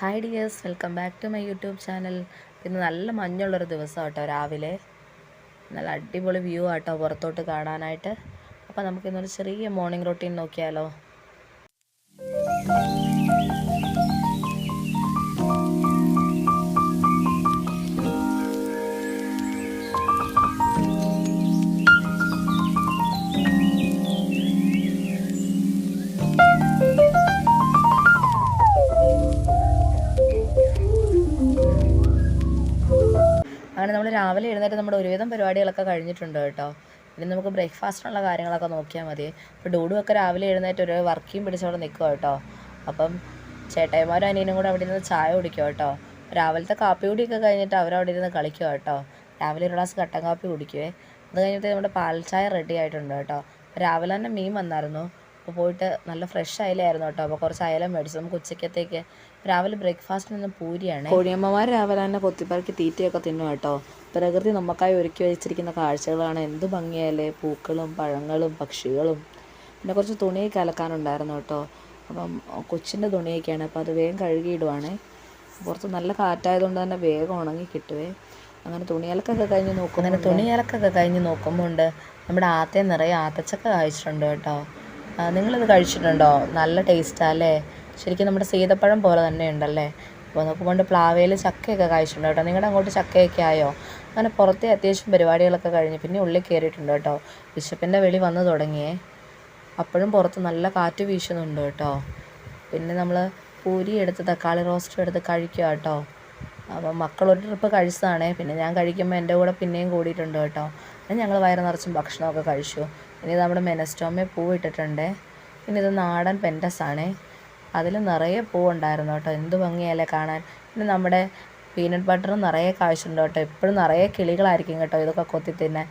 Hi dears welcome back to my YouTube channel ഇന്ന് നല്ല മഞ്ഞുള്ളൊരു ദിവസം കേട്ടോ രാവിലെ. നല്ല അടിപൊളി വ്യൂ ആട്ടോ പുറത്തോട്ട് കാണാനായിട്ട്. അപ്പോൾ നമുക്കിന്നൊരു ചെറിയ മോർണിംഗ് റൊട്ടീൻ നോക്കിയാലോ. അങ്ങനെ നമ്മൾ രാവിലെ എഴുന്നേറ്റ് നമ്മുടെ ഒരുവിധം പരിപാടികളൊക്കെ കഴിഞ്ഞിട്ടുണ്ട് കേട്ടോ. ഇനി നമുക്ക് ബ്രേക്ക്ഫാസ്റ്റിനുള്ള കാര്യങ്ങളൊക്കെ നോക്കിയാൽ മതി. ഇപ്പോൾ ഡൂഡുമൊക്കെ രാവിലെ എഴുന്നേറ്റ് ഒരു വർക്കിയും പിടിച്ചവിടെ നിൽക്കുക കേട്ടോ. അപ്പം ചേട്ടായിമാരും അനിയനും കൂടെ അവിടെ ഇരുന്ന് ചായ കുടിക്കുക കേട്ടോ. രാവിലത്തെ കാപ്പി കുടിയൊക്കെ കഴിഞ്ഞിട്ട് അവരവിടെ ഇരുന്ന് കളിക്കുക കേട്ടോ. രാവിലെ ഒരു ഗ്ലാസ് കട്ടൻ കാപ്പി കുടിക്കുവേ. അത് കഴിഞ്ഞിട്ട് നമ്മുടെ പാൽ ചായ റെഡി ആയിട്ടുണ്ട് കേട്ടോ. രാവിലെ തന്നെ മീൻ വന്നായിരുന്നു. അപ്പോൾ പോയിട്ട് നല്ല ഫ്രഷ് അയലായിരുന്നു കേട്ടോ. അപ്പോൾ കുറച്ച് അയല മേടിച്ചു. നമുക്ക് ഉച്ചക്കത്തേക്ക് രാവിലെ ബ്രേക്ക്ഫാസ്റ്റിനൊന്നും നിന്ന് പൂരിയാണ്. കോഴിയമ്മമാർ രാവിലെ തന്നെ കൊത്തിപ്പറക്കി തീറ്റയൊക്കെ തിന്നു കേട്ടോ. പ്രകൃതി നമുക്കായി ഒരുക്കി വെച്ചിരിക്കുന്ന കാഴ്ചകളാണ്. എന്ത് ഭംഗിയല്ലേ പൂക്കളും പഴങ്ങളും പക്ഷികളും. പിന്നെ കുറച്ച് തുണിയൊക്കെ അലക്കാനുണ്ടായിരുന്നു കേട്ടോ. അപ്പം കൊച്ചിന്റെ തുണിയൊക്കെയാണ്. അപ്പോൾ അത് വേഗം കഴുകിയിടുവാണേ. പുറത്ത് നല്ല കാറ്റായതുകൊണ്ട് തന്നെ വേഗം ഉണങ്ങി കിട്ടുവേ. അങ്ങനെ തുണിയലക്കൊക്കെ കഴിഞ്ഞ് നോക്കും അങ്ങനെ തുണിയലക്കൊക്കെ കഴിഞ്ഞ് നോക്കുമ്പോൾ ഉണ്ട് നമ്മുടെ ആത്തയെ നിറയെ ആത്തച്ചക്ക കഴിച്ചിട്ടുണ്ട് കേട്ടോ. നിങ്ങളിത് കഴിച്ചിട്ടുണ്ടോ? നല്ല ടേസ്റ്റാ അല്ലേ? ശരിക്കും നമ്മുടെ സീതപ്പഴം പോലെ തന്നെ ഉണ്ടല്ലേ? അപ്പോൾ നോക്കുമ്പോൾ പ്ലാവയിൽ ചക്കയൊക്കെ കഴിച്ചിട്ടുണ്ട് കേട്ടോ. നിങ്ങളുടെ അങ്ങോട്ട് ചക്കയൊക്കെ ആയോ? അങ്ങനെ പുറത്തെ അത്യാവശ്യം പരിപാടികളൊക്കെ കഴിഞ്ഞ് പിന്നെ ഉള്ളിൽ കയറിയിട്ടുണ്ട് കേട്ടോ. ബിഷപ്പിന്റെ വെളി വന്നു തുടങ്ങിയേ. അപ്പോഴും പുറത്ത് നല്ല കാറ്റ് വീശുന്നുണ്ട് കേട്ടോ. പിന്നെ നമ്മൾ പൂരി എടുത്ത് തക്കാളി റോസ്റ്റ് എടുത്ത് കഴിക്കുക കേട്ടോ. അപ്പം മക്കളൊരു ട്രിപ്പ് കഴിച്ചതാണേ. പിന്നെ ഞാൻ കഴിക്കുമ്പോൾ എന്റെ കൂടെ പിന്നെയും കൂടിയിട്ടുണ്ട് കേട്ടോ. പിന്നെ ഞങ്ങൾ വയറ് നിറച്ചും ഭക്ഷണമൊക്കെ കഴിച്ചു. ഇനി നമ്മുടെ മെനസ്റ്റോമേ പൂ ഇട്ടിട്ടുണ്ട്. പിന്നെ ഇത് നാടൻ പെന്റസ് ആണേ അതിൽ നിറയെ പൂവുണ്ടായിരുന്നു കേട്ടോ. എന്ത് ഭംഗിയല്ലേ കാണാൻ. പിന്നെ നമ്മുടെ പീനട്ട് ബട്ടറും നിറയെ കാഴ്ചയുണ്ട് കേട്ടോ. എപ്പോഴും നിറയെ കിളികളായിരിക്കും കേട്ടോ ഇതൊക്കെ കൊത്തി തിന്നാൻ.